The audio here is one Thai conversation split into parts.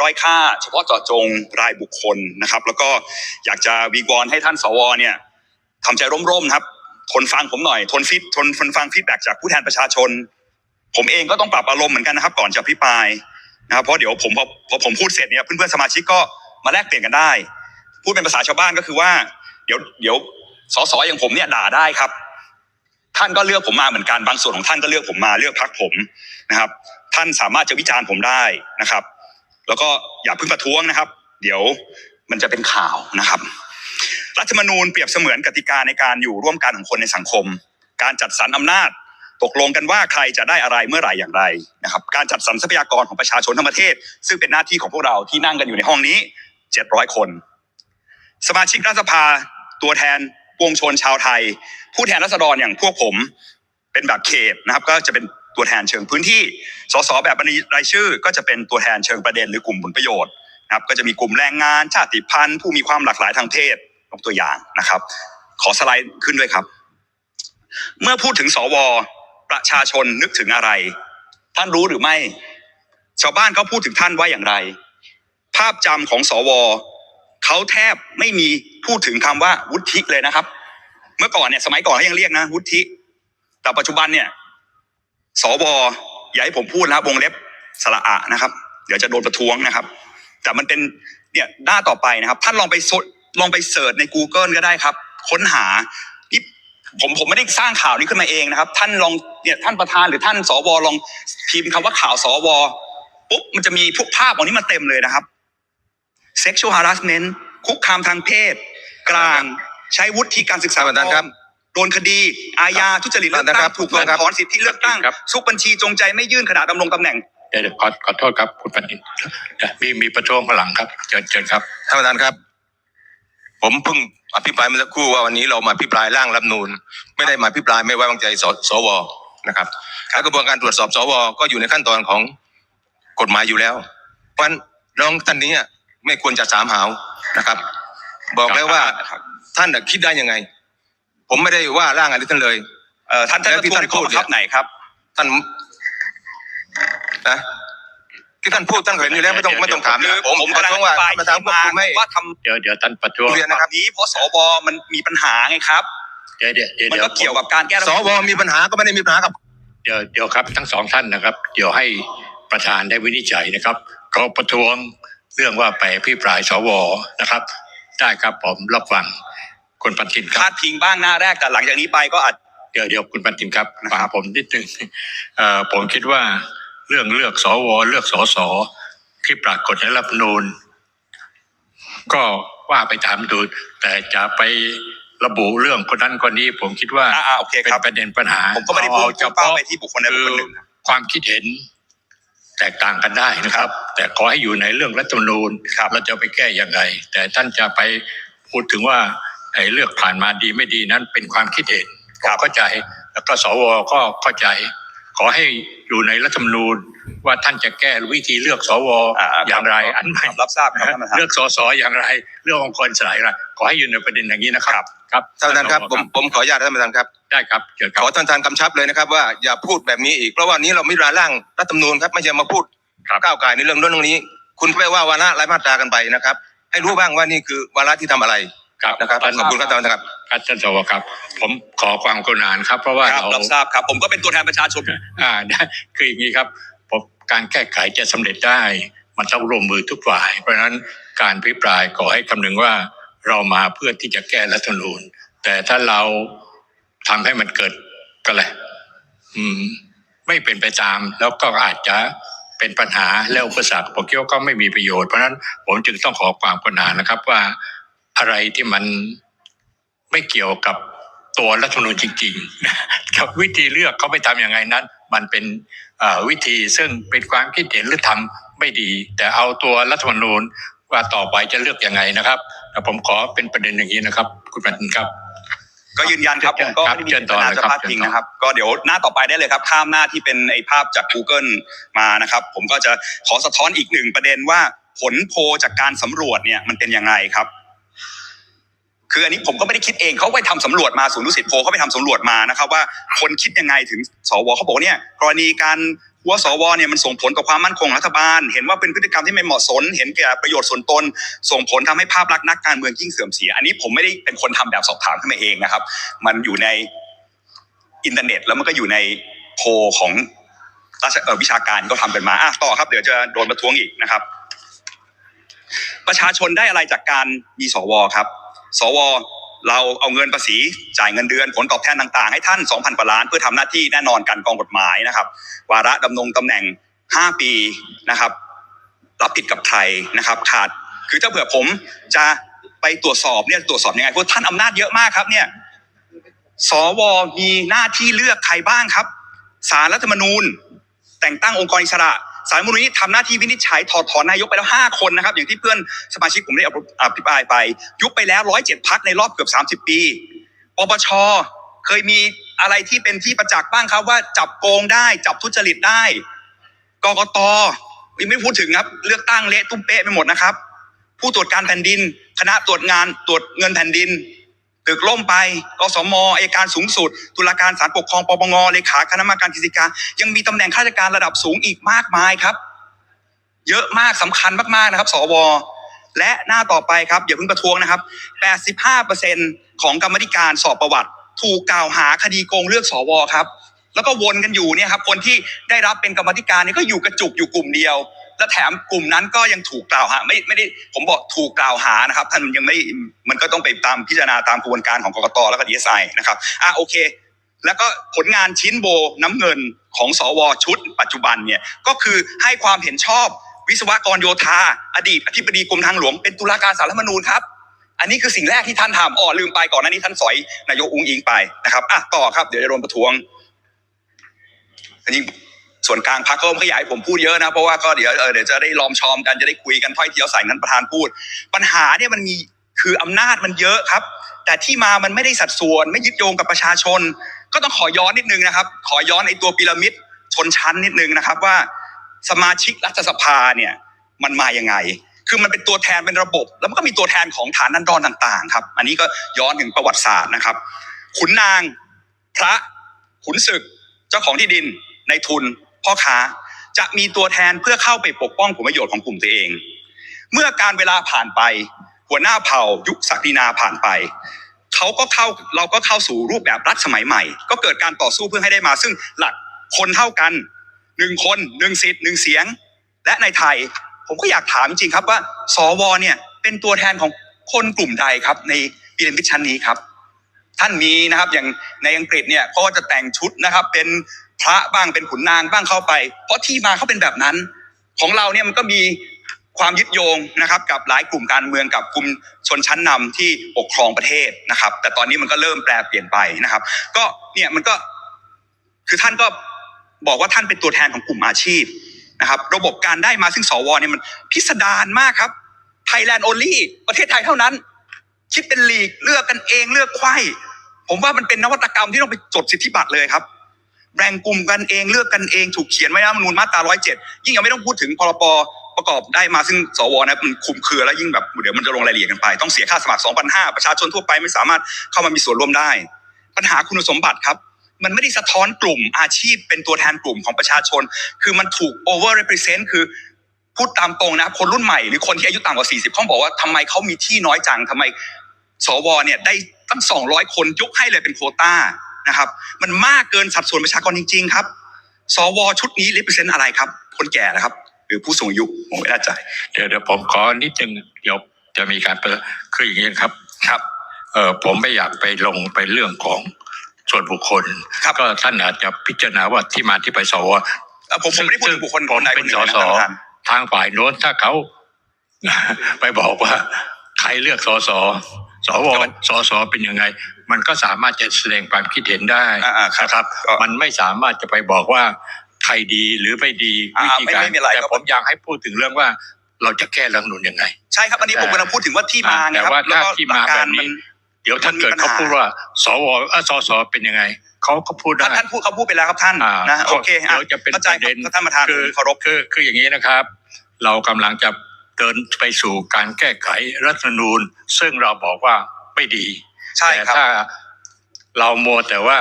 ด้อยค่า เฉพาะเจาะจงรายบุคคลนะครับ แล้วก็อยากจะวิงวอนให้ท่านสวเนี่ยทำใจร่มๆครับ ทนฟังผมหน่อย ทนฟิตทนทนฟังฟีดแบ็กจากผู้แทนประชาชน ผมเองก็ต้องปรับอารมณ์เหมือนกันนะครับ ก่อนจะพิปรายนะครับเพราะเดี๋ยวผมพอพอผมพูดเสร็จเนี่ยเพื่อนๆสมาชิกก็มาแลกเปลี่ยนกันได้ พูดเป็นภาษาชาวบ้านก็คือว่า เดี๋ยวเดี๋ยวสสอย่างผมเนี่ยด่าได้ครับ ท่านก็เลือกผมมาเหมือนกันบางส่วนของท่านก็เลือกผมมาเลือกพักผมนะครับ ท่านสามารถจะวิจารณ์ผมได้นะครับ แล้วก็อย่าเพิ่งประท้วงนะครับ เดี๋ยวมันจะเป็นข่าวนะครับ รัฐธรรมนูญเปรียบเสมือนกติกาในการอยู่ร่วมกันของคนในสังคม การจัดสรรอำนาจ ตกลงกันว่าใครจะได้อะไรเมื่อไหร่อย่างไรนะครับ การจัดสรรทรัพยากรของประชาชนทั้งประเทศ ซึ่งเป็นหน้าที่ของพวกเราที่นั่งกันอยู่ในห้องนี้ 700 คน สมาชิกรัฐสภาตัวแทนปวงชนชาวไทย ผู้แทนรัษฎรอย่างพวกผมเป็นแบบเขตนะครับ ก็จะเป็น ตัวแทนเชิงพื้นที่ สสแบบบัญชีรายชื่อ ก็จะเป็นตัวแทนเชิงประเด็นหรือกลุ่มผลประโยชน์นะครับก็จะมีกลุ่มแรงงานชาติพันธุ์ ผู้มีความหลากหลายทางเพศยกตัวอย่างนะครับ ขอสไลด์ขึ้นด้วยครับ เมื่อพูดถึงสวประชาชนนึกถึงอะไร ท่านรู้หรือไม่ ชาวบ้านเขาพูดถึงท่านว่าอย่างไร ภาพจำของสวเขาแทบไม่มีพูดถึงคำว่าวุฒิเลยนะครับ เมื่อก่อนเนี่ยสมัยก่อนเขายังเรียกนะ วุฒิแต่ปัจจุบันเนี่ย สวอย่าให้ผมพูดนะครับวงเล็บสระอะนะครับ เดี๋ยวจะโดนประท้วงนะครับ แต่มันเป็นเนี่ยหน้าต่อไปนะครับท่านลองไปสดลองไปเสิร์ชใน Google ก็ได้ครับ ค้นหานี่ผมผมไม่ได้สร้างข่าวนี้ขึ้นมาเองนะครับ ท่านลองเนี่ยท่านประธานหรือท่านสวลองพิมพ์คำว่าข่าวสวปุ๊บมันจะมีพวกภาพเหล่านี้มาเต็มเลยนะครับ sexual harassment คุกคามทางเพศ กลางใช้วุฒิการศึกษาท่านประธานครับ โดนคดีอาญาทุจริตเลือกท่านประธานครัตั้งบถูกเพิกครับถอนสิทธิเลือกตั้งครับซุกบัญชีจงใจไม่ยื่นขณะดำรงตำแหน่งเดี๋ยวเดี๋ยวขอขอโทษครับคุณปณินมีมีประท้วงข้างหลังครับเชิญเชิญครับท่านประธานครับ ผมเพิ่งอภิปรายเมื่อสักครู่ว่าวันนี้เรามาอภิปรายร่างรัฐธรรมนูญไม่ได้มาอภิปรายไม่ไว้วางใจสสวนะครับและกระบวนการตรวจสอบสวก็อยู่ในขั้นตอนของกฎหมายอยู่แล้ว เพราะฉะนั้นน้องท่านนี้ไม่ควรจะสามหาวนะครับ บอกแล้วว่าท่านน่ะคิดได้ยังไง ผมไม่ได้ว่าร่างอะไรท่านเลย เอ่อท่านท่านแล้วที่ประท้วงท่านในข้อบังคับพูดเนี่ยไหนครับ ท่านนะที่ท่านพูดท่านเห็นอยู่แล้วไม่ต้องไม่ต้องถามคือนะผมผมปกำระลังท้วงอว่าธิบายประธานควบคุมไม่ ว่าทเดี๋ยวเดี๋ยวท่านประท้วงเรียนำนะแบบนี้เพราะสวมันมีปัญหาไงครับ เดี๋ยวเดี๋ยวเดี๋ยวมันเดี๋ยวก็เกี่ยวกับการแก้รัฐธสรรมวนูญมีปัญหาก็ไม่ได้มีปัญหากับ เดี๋ยวเดี๋ยวครับทั้งสองท่านนะครับ เดี๋ยวให้ประธานได้วินิจฉัยนะครับเขาประท้วงเรื่องว่าไปพี่ปรายสวนะครับ ได้ครับผมรับฟัง คุณปันตินคพารับ ดพิงบ้างหน้าแรกแต่หลังจากนี้ไปก็อาจ เดี๋ยวเดี๋ยวคุณปันตินครับนะคฟัรังบผมนิดนึงเอ่อผมคิดว่าเรื่องเลือกสวเลือกสสที่ปรากฏในรัฐธรรมนูญ ก็ว่าไปตามดูแต่จะไประบุเรื่องคนนั้นคนนี้ ผมคิดว่าอ่าๆโอเคเป็นครับประเด็นปัญหาผมก็ไม่ได้พูดเอาเฉเป้าพาะ ไปที่บุคคลใดบุคคลหนึ่งครับความคิดเห็นแตกต่างกันได้นะครับ แต่ขอให้อยู่ในเรื่องรัฐธรรมนูญครับ เราจะไปแก้อย่างไรแต่ท่านจะไปพูดถึงว่าไอ้ เลือกผ่านมาดีไม่ดีนั้นเป็นความคิดเห็นครับเข้าใจ แล้วก็สวก็เข้าใจ ขอให้อยู่ในรัฐธรรมนูญว่าท่านจะแก้วิธีเลือกสวอ่าอย่างไร อันใหม่รับทราบครับท่านประธานเลือกสสอย่างไรเรื่ององค์กรสลายอะไรขอให้อยู่ในประเด็นอย่างนี้นะครับครับท่านประธานครับผมผมขออนุญาตท่านประธานครับได้ครับเชิญคขรับอท่านประธานกำชับเลยนะครับว่าอย่าพูดแบบนี้อีกเพราะว่านี้เราไม่ราร่างรัฐธรรมนูญครับไม่ใช่มาพูดครับก้าวไก่ายในเรื่องเรื่องนี้ คุณไปว่าวาระรายมาตรากันไปนะครับ ให้รู้บ้างว่านี่คือวาระที่ทำอะไร ครับนะครับขอบคุณครับท่านประธานครับ ครับท่านสวครับ ผมขอความกรุณาครับ เพราะว่าครับเรารับทราบครับ ผมก็เป็นตัวแทนประชาชน อ่าได้คืออย่างนี้ครับผมการแก้ไขจะสำเร็จได้ มันต้องร่วมมือทุกฝ่าย เพราะฉะนั้นการพิปรายขอให้คำนึงว่าเรามาเพื่อที่จะแก้รัฐธรรมนูญแต่ถ้าเราทำให้มันเกิดก็แหละไรอืม ไม่เป็นไปตาม แล้วก็อาจจะเป็นปัญหาและอุปสรรคผมคิดว่าก็ไม่มีประโยชน์เพราะฉะนั้นผมจึงต้องขอความกรุณานะครับว่า อะไรที่มันไม่เกี่ยวกับตัวรัฐธรรมนูญจริงๆกับวิธีเลือกเขาไปทำยังไงนั้น มันเป็นเอ่อวิธีซึ่งเป็นความคิดเห็นหรือทำไม่ดี แต่เอาตัวรัฐธรรมนูญว่าต่อไปจะเลือกยังไงนะครับแต่ผมขอเป็นประเด็นอย่างนี้นะครับ คุณปันครับ ก็ยืนยันครับผมก็ครับไม่ได้มีเชิญเจต่ตอนาเลยจะครับพาดพิงเชิญต่อนะครับ ก็เดี๋ยวหน้าต่อไปได้เลยครับ ข้ามหน้าที่เป็นไอ้ภาพจาก Google มานะครับ ผมก็จะขอสะท้อนอีกหนึ่งประเด็นว่าผลโพลจากการสำรวจเนี่ยมันเป็นยังไงครับ คืออันนี้ผมก็ไม่ได้คิดเองเขาไปทำสำรวจมาศูนย์ดุสิตโพเขาไปทำสำรวจมานะครับว่าคนคิดยังไงถึงสวเขาบอกเนี่ยกรณีการหวว่าสวเนี่ยมันส่งผลต่อความมั่นคงรัฐบาล เห็นว่าเป็นพฤติกรรมที่ไม่เหมาะสมเห็นแก่ประโยชน์ส่วนตน ส่งผลทำให้ภาพลักษณ์นักการเมืองยิ่งเสื่อมเสีย อันนี้ผมไม่ได้เป็นคนทำแบบสอบถามขึ้นมาเองนะครับ มันอยู่ในอินเทอร์เน็ตแล้วมันก็อยู่ในโพของราชวิชาการที่เขาทำกันมาอะต่อครับ เดี๋ยวจะโดนประท้วงอีกนะครับ ประชาชนได้อะไรจากการมีสวครับ สวเราเอาเงินภาษีจ่ายเงินเดือนผลตอบแทนต่างๆ ให้ท่าน 2,000กว่าล้าน เพื่อทำหน้าที่แน่นอนกันกองกฎหมายนะครับ วาระดำรงตำแหน่ง 5 ปีนะครับ รับผิดกับใครนะครับ ขาดคือถ้าเผื่อผมจะไปตรวจสอบเนี่ยตรวจสอบยังไงเพราะท่านอำนาจเยอะมากครับเนี่ยสวมีหน้าที่เลือกใครบ้างครับสารรัฐธรรมนูญ แต่งตั้งองค์กรอิสระ สารมนูญนี้ทำหน้าที่วินิจฉัยถอดถอนนายกไปแล้วห้าคนนะครับ อย่างที่เพื่อนสมาชิกผมได้อภิปรายไป ยุบไปแล้วร้อยเจ็ดพักในรอบเกือบสามสิบปีปปชเคยมีอะไรที่เป็นที่ประจักษ์บ้างครับว่าจับโกงได้จับทุจริตได้กกตยังไม่พูดถึงครับ เลือกตั้งเละตุ้มเป๊ะไปหมดนะครับ ผู้ตรวจการแผ่นดิน คณะตรวจงานตรวจเงินแผ่นดิน ตึกล่มไปกสมอัยการสูงสุด ตุลาการศาลปกครองปปงเลขาคณะกรรมการกิจการยังมีตำแหน่งข้าราชการระดับสูงอีกมากมายครับ เยอะมากสำคัญมากๆนะครับ สว และหน้าต่อไปครับอย่าเพิ่งประท้วงนะครับ 85%ของกรรมธิการสอบประวัติ ถูกกล่าวหาคดีโกงเลือกสวครับ แล้วก็วนกันอยู่เนี่ยครับคนที่ได้รับเป็นกรรมธิการเนี่ยก็อยู่กระจุกอยู่กลุ่มเดียว และแถมกลุ่มนั้นก็ยังถูกกล่าวหาไม่ไม่ได้ผมบอกถูกกล่าวหานะครับท่านยังไม่มันก็ต้องไปตามพิจารณาตามกระบวนการของกรกตแล้วก็ดีเอสไอนะครับอะโอเค แล้วก็ผลงานชิ้นโบน้ำเงินของสวชุด ปัจจุบันเนี่ยก็คือให้ความเห็นชอบวิศวกรโยธา อดีตอธิบดีกรมทางหลวงเป็นตุลาการสารรัฐมนูญครับ อันนี้คือสิ่งแรกที่ท่านทำอ๋อลืมไปก่อนหน้านี้ท่านสอยนายกอุ้งอิงไปนะครับอะต่อครับเดี๋ยวจะโดนประท้วงอันนี้ ส่วนกลางพักก็ไม่อยากให้ผมพูดเยอะนะ เพราะว่าก็เดี๋ยวเออเดี๋ยวจะได้ลอมชอมกันจะได้คุยกันถ้อยเทียวใส่นั้นประธานพูด ปัญหาเนี่ยมันมีคืออำนาจมันเยอะครับ แต่ที่มามันไม่ได้สัดส่วนไม่ยึดโยงกับประชาชน ก็ต้องขอย้อนนิดนึงนะครับ ขอย้อนไอ้ตัวพีระมิดชนชั้นนิดนึงนะครับว่าสมาชิกรัฐสภาเนี่ยมันมายังไง คือมันเป็นตัวแทนเป็นระบบ แล้วมันก็มีตัวแทนของฐานนันดรต่างๆ ครับ อันนี้ก็ย้อนถึงประวัติศาสตร์นะครับ ขุนนาง พระ ขุนศึก เจ้าของที่ดินในทุน พ่อค้าจะมีตัวแทนเพื่อเข้าไปปกป้องผลประโยชน์ของกลุ่มตัวเอง เมื่อการเวลาผ่านไป หัวหน้าเผ่ายุคศักดินาผ่านไปเขาก็เข้าเราก็เข้าสู่รูปแบบรัฐสมัยใหม่ ก็เกิดการต่อสู้เพื่อให้ได้มา ซึ่งหลักคนเท่ากันหนึ่งคนหนึ่งสิทธิ์หนึ่งเสียง และในไทย ผมก็อยากถามจริงครับว่าสวเนี่ยเป็นตัวแทนของคนกลุ่มใดครับ ในพีระมิชั้นนี้ครับ ท่านมีนะครับอย่างในอังกฤษเนี่ยเขาก็จะแต่งชุดนะครับ เป็น พระบ้างเป็นขุนนางบ้างเข้าไป เพราะที่มาเขาเป็นแบบนั้น ของเราเนี่ยมันก็มีความยึดโยงนะครับ กับหลายกลุ่มการเมืองกับกลุ่มชนชั้นนำที่ปกครองประเทศนะครับ แต่ตอนนี้มันก็เริ่มแปลเปลี่ยนไปนะครับ ก็เนี่ยมันก็คือท่านก็บอกว่าท่านเป็นตัวแทนของกลุ่มอาชีพนะครับ ระบบการได้มาซึ่งสวเนี่ยมันพิสดารมากครับ Thailand only ประเทศไทยเท่านั้น คิดเป็นลีกเลือกกันเองเลือกไข้ผมว่ามันเป็นนวัตกรรมที่ต้องไปจดสิทธิบัตรเลยครับ แบ่งกลุ่มกันเองเลือกกันเองถูกเขียนไว้ในรัฐธรรมนูญมาตราร้อยเจ็ดยิ่งยังไม่ต้องพูดถึงพรบประกอบได้มาซึ่งสวนะมันคุมเครือแล้วยิ่งแบบเดี๋ยวมันจะลงรายละเอียดกันไป ต้องเสียค่าสมัคร 2,500 ประชาชนทั่วไปไม่สามารถเข้ามามีส่วนร่วมได้ ปัญหาคุณสมบัติครับ มันไม่ได้สะท้อนกลุ่มอาชีพเป็นตัวแทนกลุ่มของประชาชน คือมันถูก over represent คือพูดตามตรงนะคนรุ่นใหม่หรือคนที่อายุต่ำกว่า 40 เขาบอกว่าทำไมเขามีที่น้อยจังทำไมสวเนี่ยได้ตั้ง 200 คนยกให้เลยเป็นโควต้า นะครับ มันมากเกินสัดส่วนประชากรจริง ๆ ครับ สวชุดนี้ represent อะไรครับ คนแก่นะครับ หรือผู้สูงอายุผมไม่แน่ใจเดี๋ยวเดี๋ยวผมขอนิดนึงเดี๋ยวจะมีการเปิดคืออย่างนี้ครับครับเออผมไม่อยากไปลงไปเรื่องของส่วนบุคคลครับก็ท่านอาจจะพิจารณาว่าที่มาที่ไปสวเอ่อผมผมไม่ได้พูดถึงบุคคลผคมนใดคเป็นนหนึ่สงนะสท่านประธาน ทางฝ่ายโน้นถ้าเขา ไปบอกว่า ใครเลือกสส สวสสเป็นยังไง มันก็สามารถจะแสดงความคิดเห็นได้อ่าอ่าครับนะครับก็มันไม่สามารถจะไปบอกว่าใครดีหรือไม่ดีอ่าวิธีการไม่ไม่เป็นไรแต่ครับผมอยากให้พูดถึงเรื่องว่าเราจะแก้รัฐธรรมนูญยังไง ใช่ครับอันนี้ผมกำลังพูดถึงว่าที่มาไงแต่ครับว่าแล้วก็ถ้าที่มาหลักการแบบนี้มันเดี๋ยวถ้าเกิดมันมีปัญหาเขาพูดว่า สวเอ่อสสเป็นยังไงเขาก็พูดได้ท่านท่านพูดเขาพูดไปแล้วครับท่านอ่านะโอเคอะเดี๋ยวจะเป็นเข้าใจประเด็นครับท่านประธานคือผมเคารพคือคืออย่างนี้นะครับ เรากำลังจะ เดินไปสู่การแก้ไขรัฐธรรมนูญ ซึ่งเราบอกว่าไม่ดีใช่แต่ครับ ถ้าเราโมวแต่ว่า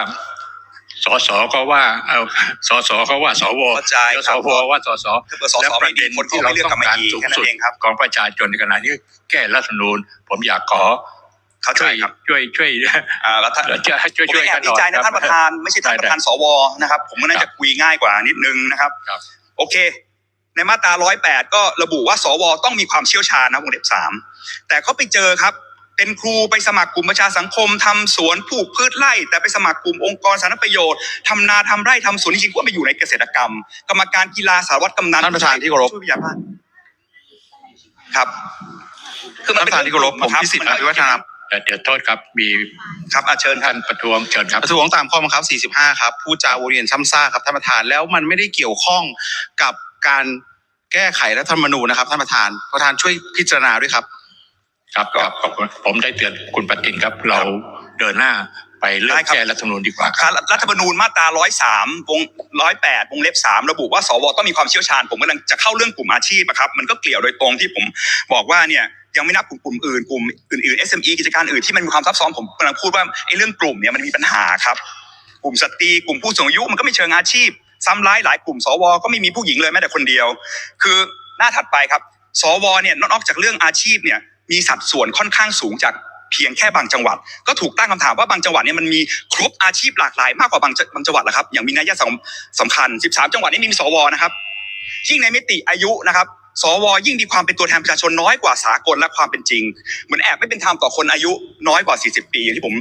สสก็ว่าเอาสสเขาว่าสวเข้าใจแล้วคสรับวว่าสสคือเบอร์สอและสอประเด็นคนที่ที่เราเราเลือกต้กอลับงมาการอีกสูงแค่นั้สุนดเองครับ ของประชาชนในขณะนี้แก้รัฐธรรมนูญ ผมอยากขอเข้าใจช่วยครับช่วยช่วยอ่าแล้วท่าน ช่วยช่วยผมช่วยแอกับนหดีน่อยใจนะท่านประธานไม่ใช่ท่านประธานสวนะครับ ผมก็น่าจะคุยง่ายกว่านิดนึงนะครับ ครับ โอเค ในมาตรา108ก็ระบุว่าสวต้องมีความเชี่ยวชาญนะวงเล็บสามแต่เขาไปเจอครับ เป็นครูไปสมัครกลุ่มประชาสังคมทำสวนปลูกพืชไร่ แต่ไปสมัครกลุ่มองค์กรสาธารณประโยชน์ทำนาทำไร่ทำสวนจริงๆก็ไปอยู่ในเกษตรกรรม กรรมการกีฬาสารวัตรกำนันท่านประธานที่เคารพช่วยวิทยาบ้านครับคือมันท่านประธานที่เคารพผมพิสิทธิ์อภิวัฒนาแต่เดี๋ยวโทษครับมีครับอาเชิญครับท่านประท้วงเชิญครับประท้วงตามข้อบังคับ 45 ครับพูดจาวนเวียนซ้ำซากครับท่านประธานแล้วมันไม่ได้เกี่ยวข้องกับ การแก้ไขรัฐธรรมนูญนะครับท่านประธานประธานช่วยพิจารณาด้วยครับ ครับครับขอบคุณผมได้เตือนคุณปฏินครับ เราเดินหน้าไปเรื่อได้งครับแก้รัฐธรรมนูญดีกว่าคครับรับรัฐธรรมนูญมาตรา103วง108วงเล็บ3ระบุว่าสวต้องมีความเชี่ยวชาญ ผมกำลังจะเข้าเรื่องกลุ่มอาชีพอะครับ มันก็เกี่ยวโดยตรงที่ผมบอกว่าเนี่ยยังไม่นับกลุ่มกลุ่มอื่นกลุ่มอื่นๆ SME กิจการอื่นที่มันมีความซับซ้อนผมกำลังพูดว่าไอ้เรื่องกลุ่มเนี่ยมันมีปัญหาครับ กลุ่มสตรีกลุ่มผู้สูงอายุมันก็ไม่เชิงอาชีพ ซ้ำร้ายหลายกลุ่มสวก็ไม่มีผู้หญิงเลยแม้แต่คนเดียว คือหน้าถัดไปครับ สวเนี่ยนอกจากเรื่องอาชีพเนี่ยมีสัดส่วนค่อนข้างสูงจากเพียงแค่บางจังหวัด ก็ถูกตั้งคำถามว่าบางจังหวัดเนี่ยมันมีครบอาชีพหลากหลายมากกว่าบางจับางจังหวัดแหละครับ อย่างมีนัยสำสำคัญ 13 จังหวัดนี่มีสวนะครับยิ่งในมิติอายุนะครับ สว ยิ่งมีความเป็นตัวแทนประชาชนน้อยกว่าสากลและความเป็นจริง เหมือนแอบไม่เป็นธรรมต่อคนอายุน้อยกว่า 40 ปีอย่างที่ผม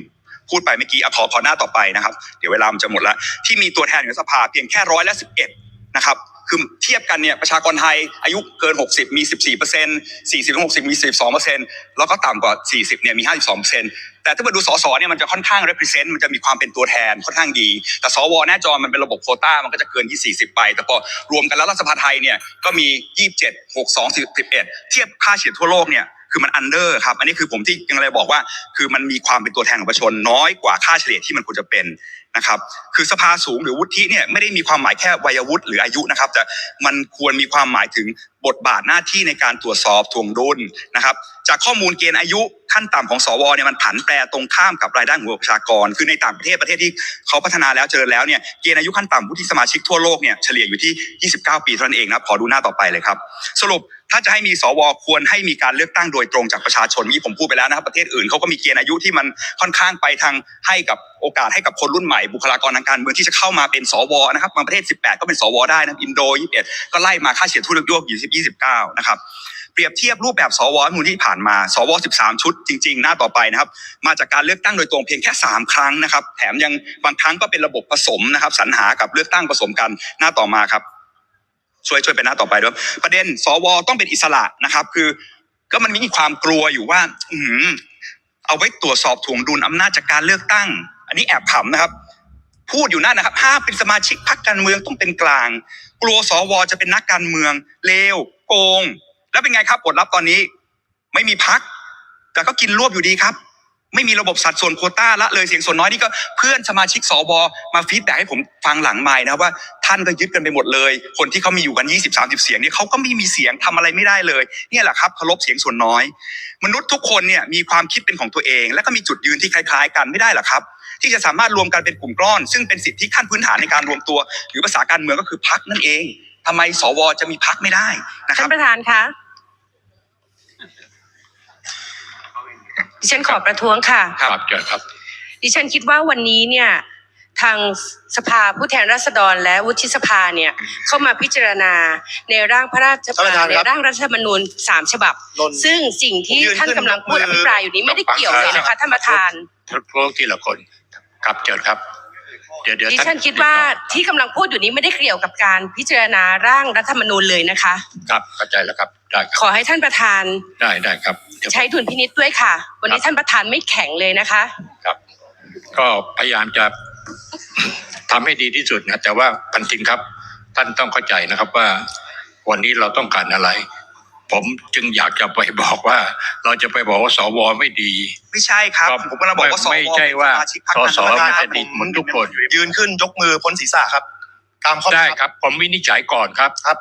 พูดไปเมื่อกี้อขอขอหน้าต่อไปนะครับ เดี๋ยวเวลามันจะหมดแล้ว ที่มีตัวแทนอยู่ในสภาเพียงแค่ร้อยละ11นะครับคือเทียบกันเนี่ยประชากรไทยอายุเกิน 60 มี 14เปอร์เซ็นต์40ถึง60 มี 12เปอร์เซ็นต์แล้วก็ต่ำกว่า 40เนี่ยมี 52เปอร์เซ็นต์แต่ถ้ามาดูสสเนี่ยมันจะค่อนข้าง represent มันจะมีความเป็นตัวแทนค่อนข้างดี แต่สวแน่จอมันเป็นระบบโคต้ามันก็จะเกินที่40 ไป แต่พอรวมกันแล้วรัฐสภาไทยเนี่ยก็มี 27 62 11เทียบค่าเฉลี่ยทั่วโลกเนี่ย คือมันอันเดอร์ครับ อันนี้คือผมที่ยังเลยบอกว่า คือมันมีความเป็นตัวแทนของประชาชนน้อยกว่าค่าเฉลี่ยที่มันควรจะเป็นนะครับ คือสภาสูงหรือวุฒิเนี่ยไม่ได้มีความหมายแค่วัยวุฒิหรืออายุนะครับ แต่มันควรมีความหมายถึงบทบาทหน้าที่ในการตรวจสอบทวงดุลนะครับ จากข้อมูลเกณฑ์อายุขั้นต่ำของสวเนี่ยมันผันแปรตรงข้ามกับรายได้ของประชากร คือในต่างประเทศประเทศที่เขาพัฒนาแล้วเจริญแล้วเนี่ยเกณฑ์อายุขั้นต่ำวุฒิสมาชิกทั่วโลกเนี่ยเฉลี่ยอยู่ที่ 29 ปีเท่านั้นเองนะครับขอดูหน้าต่อไปเลยครับ สรุป ถ้าจะให้มีสวควรให้มีการเลือกตั้งโดยตรงจากประชาชนเมื่อกี้ผมพูดไปแล้วนะครับประเทศอื่นเขาก็มีเกณฑ์อายุที่มันค่อนข้างไปทางให้กับโอกาสให้กับคนรุ่นใหม่บุคลากรทางการเมืองที่จะเข้ามาเป็นสวนะครับบางประเทศ 18 ก็เป็นสวได้นะอินโด 21 ก็ไล่มาค่าเฉลี่ยทั่วโลกอยู่ที่29 นะครับเปรียบเทียบรูปแบบสวมูลที่ผ่านมา สว 13 ชุดจริง ๆ หน้าต่อไปนะครับ มาจากการเลือกตั้งโดยตรงเพียงแค่ 3 ครั้งนะครับ แถมยังบางครั้งก็เป็นระบบผสมนะครับสรรหากับเลือกตั้งผสมกันหน้าต่อมาครับ ช่วยช่วยเป็นหน้าต่อไปด้วยประเด็นสวต้องเป็นอิสระนะครับ คือก็มันมีความกลัวอยู่ว่า อืเอาไว้ตรวจสอบถ่วงดุลอำนาจจากการเลือกตั้ง อันนี้แอบขำนะครับ พูดอยู่นั่นนะครับห้าเป็นสมาชิกพรรคการเมืองต้องเป็นกลาง กลัวสวจะเป็นนักการเมือง เลว โกง แล้วเป็นไงครับผลลัพธ์ตอนนี้ ไม่มีพักแต่ก็กินรวบอยู่ดีครับ ไม่มีระบบสัดส่วนโควต้าละเลยเสียงส่วนน้อยนี่ก็เพื่อนสมาชิกสวมาฟีดแบ็ให้ผมฟังหลังไม้นะว่าท่านก็ยึดกันไปหมดเลย คนที่เขามีอยู่กัน 20 30 เสียงเนี่ยเขาก็ไม่มีเสียงทำอะไรไม่ได้เลยเนี่ยแหละครับเคารพเสียงส่วนน้อย มนุษย์ทุกคนเนี่ยมีความคิดเป็นของตัวเอง และก็มีจุดยืนที่คล้าย ๆ กันไม่ได้หรอครับ ที่จะสามารถรวมกันเป็นกลุ่มก้อน ซึ่งเป็นสิทธิขั้นพื้นฐานในการรวมตัว หรือภาษาการเมืองก็คือพักนั่นเองทำไมสวจะมีพักไม่ได้นะครับท่านประธานคะ ดิฉันขอประท้วงค่ะ ครับเชิญครับ ดิฉันคิดว่าวันนี้เนี่ยทางสภาผู้แทนราษฎรและวุฒิสภาเนี่ยเข้ามาพิจารณาในร่างพระราชท่านประธานในครับร่างรัฐธรรมนูญสามฉบับ นนท์ซึ่งสิ่งที่ผมยืนท่านขึ้นกำลังพูดยอกมือภิปรายอยู่นี้ไม่ได้เกี่ยวเลยนะคะท่านประธานประท้วงทีละคน ครับเชิญครับ เดี๋ยวเดี๋ยวดิท่าฉันคิดว่าที่กำลังพูดอยู่นี้ไม่ได้เกี่ยวกับการพิจารณาร่างรัฐธรรมนูญเลยนะคะ ครับเข้าใจแล้วครับได้คขรับอให้ท่านประธานได้ได้ครับเดี๋ยว ใช้ดุลพินิษด้วยค่ะ วันนี้ท่านประธานไม่แข็งเลยนะคะ ครับ ก็พยายามจะ ทำให้ดีที่สุดนะแต่ว่าพันทินครับ ท่านต้องเข้าใจนะครับว่า วันนี้เราต้องการอะไร ผมจึงอยากจะไปบอกว่า เราจะไปบอกว่าสวไม่ดี ไม่ใช่ครับ ผมกำลังบอกว่าสวไม่ใช่ว่าเป็นสมาชิกพรรคสสการมันเมืองจะดีหมดทุกคนยืนขึ้นยกมือพ้นศีรษะครับ ตามข้อบังได้คับครับ ผมวินิจฉัยก่อนครับครับ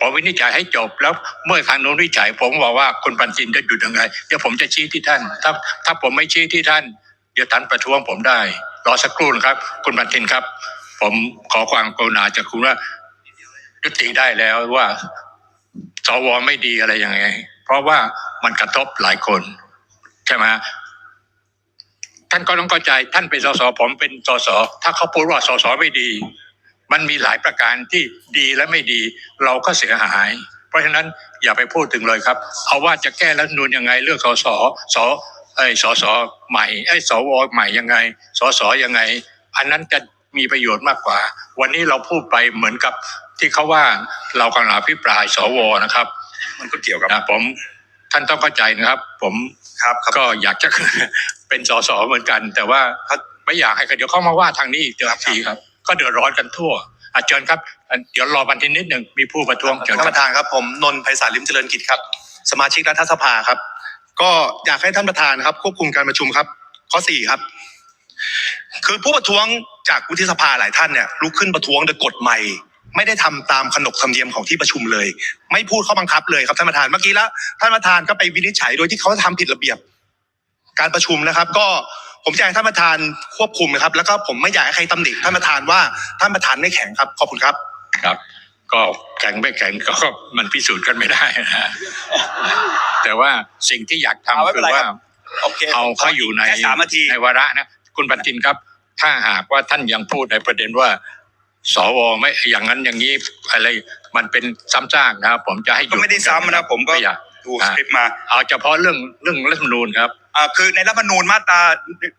ผมวินิจฉัยให้จบแล้วเมื่อทางโน้นวินิจฉัย ผมบอกว่าคุณปัญจินจะหยุดยังไงเดี๋ยวผมจะชี้ที่ท่าน ถ้าถ้าผมไม่ชี้ที่ท่าน เดี๋ยวท่านประท้วงผมได้ รอสักครู่นะครับ คุณบันทินครับ ผมขอความกรุณาจากคุณว่ายุติได้แล้วว่า สวไม่ดีอะไรยังไง เพราะว่ามันกระทบหลายคน ใช่ไหมท่านก็ต้องเข้าใจท่านเป็นสสผมเป็นสสถ้าเขาพูดว่าสสไม่ดี มันมีหลายประการที่ดีและไม่ดี เราก็เสียหาย เพราะฉะนั้นอย่าไปพูดถึงเลยครับเอาว่าจะแก้รัฐนูนยังไงเลือกสสสเอ้สสใหม่ไอ้สวใหม่ยังไงสสยังไง อันนั้นจะมีประโยชน์มากกว่า วันนี้เราพูดไปเหมือนกับ ที่เขาว่าเรากำลังอภิปรายสวนะครับ มันก็เกี่ยวกับนะผมท่านต้องเข้าใจนะครับ ผมครับครับ ก็อยากจะ เป็นสสเหมือนกัน แต่ว่าไม่อยากให้ใครเดี๋ยวเข้ามาว่าทางนี้อีกเดี๋ยวทีครับ ก็เดือดร้อนกันทั่วอาเชิญครับอะเดี๋ยวรอบันทีนิดหนึ่งมีผู้ประท้วงเชิญท่านคปรับระธานครับผมนนท์ไพศาลลิมเจริญกิจครับ สมาชิกรัฐสภาครับ ก็อยากให้ท่านประธานครับ ควบคุมการประชุมครับ ข้อสี่ครับ คือผู้ประท้วงจากวุฒิสภาหลายท่านเนี่ยลุกขึ้นประท้วงโดยกฎใหม่ ไม่ได้ทำตามขนบธรรมเนียมของที่ประชุมเลย ไม่พูดข้อบังคับเลยครับท่านประธานเมื่อกี้แล้วท่านประธานก็ไปวินิจฉัยโดยที่เขาทำผิดระเบียบ การประชุมนะครับ ก็ผมอยากให้ท่านประธานควบคุมนะครับ แล้วก็ผมไม่อยากให้ใครตำหนิท่านประธานว่าท่านประธานไม่แข็งครับขอบคุณครับครับ ก็แข็งไม่แข็งก็มันพิสูจน์กันไม่ได้นะแต่ว่าสิ่งที่อยากเอาทำไม่เป็คืนอไรว่าครับโอเคเอาเขาอยู่ในแค่สามนาทีในวาระนะคุณบันทินครับ ถ้าหากว่าท่านยังพูดในประเด็นว่า สวไม่อย่างนั้นอย่างนี้อะไรมันเป็นซ้ำซากนะครับ ผมจะให้หยุก็ไม่ได้ซ้ำนะผมก็ไอยากดูสคริปต์มา เอาเฉพาะเรื่องเรื่องรัฐธรรมนูญครับอ่า คือในรัฐธรรมนูญมาตรา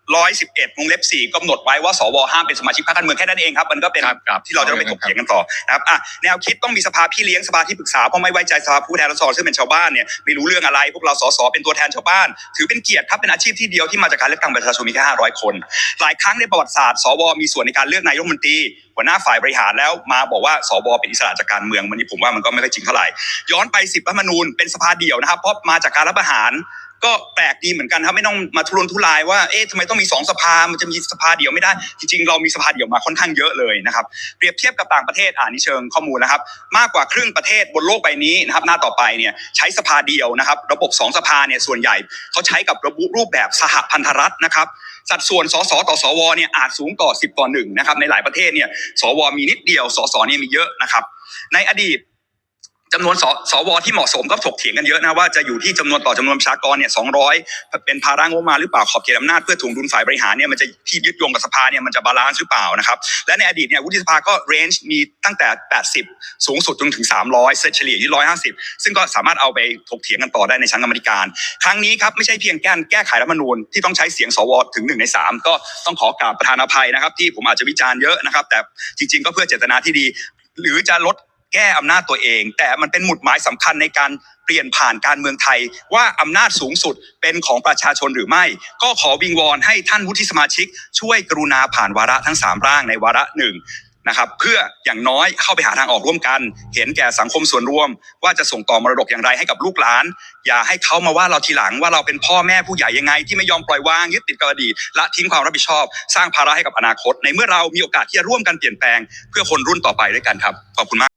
111วงเล็บ4กำหนดไว้ว่าสวห้ามเป็นสมาชิกพรรคการเมืองแค่นั้นเองครับมันก็เป็นที่เราจะต้องไปถกเถียงกันต่อนะครับอะแนวคิดต้องมีสภาพี่เลี้ยงสภาที่ปรึกษาเพราะไม่ไว้ใจสภาผู้แทนราษฎรซึ่งเป็นชาวบ้านเนี่ยไม่รู้เรื่องอะไร พวกเราสสเป็นตัวแทนชาวบ้าน ถือเป็นเกียรติครับเป็นอาชีพที่เดียวที่มาจากการเลือกตั้งประชาชนมีแค่500 คน หลายครั้งในประวัติศาสตร์สวมีส่วนในการเลือกนายกรัฐมนตรีหัวหน้าฝ่ายบริหารแล้วมาบอกว่าสวเป็นอิสระจากการเมืองวันนี้ผมว่ามันก็ไม่ค่อยจริงเท่าไหร่ย้อนไปสิบรัฐมนูญเป็นสภาเดี่ยวนะครับเพราะมาจากการรัฐประหาร ก็แปลกดีเหมือนกันครับไม่ต้องมาทุรนทุรายว่าเอ๊ะทำไมต้องมีสองสภา มันจะมีสภาเดียวไม่ได้ จริงๆ เรามีสภาเดียวมาค่อนข้างเยอะเลยนะครับ เปรียบเทียบกับต่างประเทศอ่านี่เชิงข้อมูลนะครับ มากกว่าครึ่งประเทศบนโลกใบนี้นะครับ หน้าต่อไปเนี่ยใช้สภาเดียวนะครับ ระบบสองสภาเนี่ยส่วนใหญ่เขาใช้กับระบุรูปแบบสหพันธรัฐนะครับสัดส่วนสสต่อสวเนี่ยอาจสูงต่อ10ต่อหนึ่งนะครับในหลายประเทศเนี่ยสวมีนิดเดียวสสเนี่ยมีเยอะนะครับ ในอดีต จำนวนสสวที่เหมาะสมก็ถกเถียงกันเยอะนะว่าจะอยู่ที่จำนวนต่อจำนวนประชากรเนี่ยสองร้อยเป็นภาระงบมาหรือเปล่าขอบเขตอำนาจเพื่อถ่วงดุลฝ่ายบริหารเนี่ยมันจะที่ยึดโยงกับสภาเนี่ยมันจะบาลานซ์หรือเปล่านะครับและในอดีตเนี่ยวุฒิสภาก็เรนจ์มีตั้งแต่ 80 สูงสุดจนถึง 300เซเฉลี่ยที่150 ซึ่งก็สามารถเอาไปถกเถียงกันต่อได้ในชั้นกรรมธิการ ครั้งนี้ครับไม่ใช่เพียงการแก้ไขรัฐมนูญที่ต้องใช้เสียงสวถึงหนึ่งในสามก็ต้องขอกราบประธานอภัยนะครับที่ผมอาจจะวิจารณ์เยอะนะครับแต่จริง ๆ ก็เพื่อเจตนาที่ดี หรือจะลด แก้อำนาจตัวเอง แต่มันเป็นหมุดหมายสำคัญในการเปลี่ยนผ่านการเมืองไทย ว่าอำนาจสูงสุดเป็นของประชาชนหรือไม่ ก็ขอวิงวอนให้ท่านวุฒิสมาชิก ช่วยกรุณาผ่านวาระทั้งสามร่างในวาระหนึ่งนะครับเพื่ออย่างน้อยเข้าไปหาทางออกร่วมกัน เห็นแก่สังคมส่วนรวม ว่าจะส่งต่อมรดกอย่างไรให้กับลูกหลาน อย่าให้เขามาว่าเราทีหลังว่าเราเป็นพ่อแม่ผู้ใหญ่ยังไง ที่ไม่ยอมปล่อยวางยึดติดกับอดีตละทิ้งความรับผิดชอบ สร้างภาระให้กับอนาคต ในเมื่อเรามีโอกาสที่จะร่วมกันเปลี่ยนแปลง เพื่อคนรุ่นต่อไปด้วยกันครับขอบคุณมาก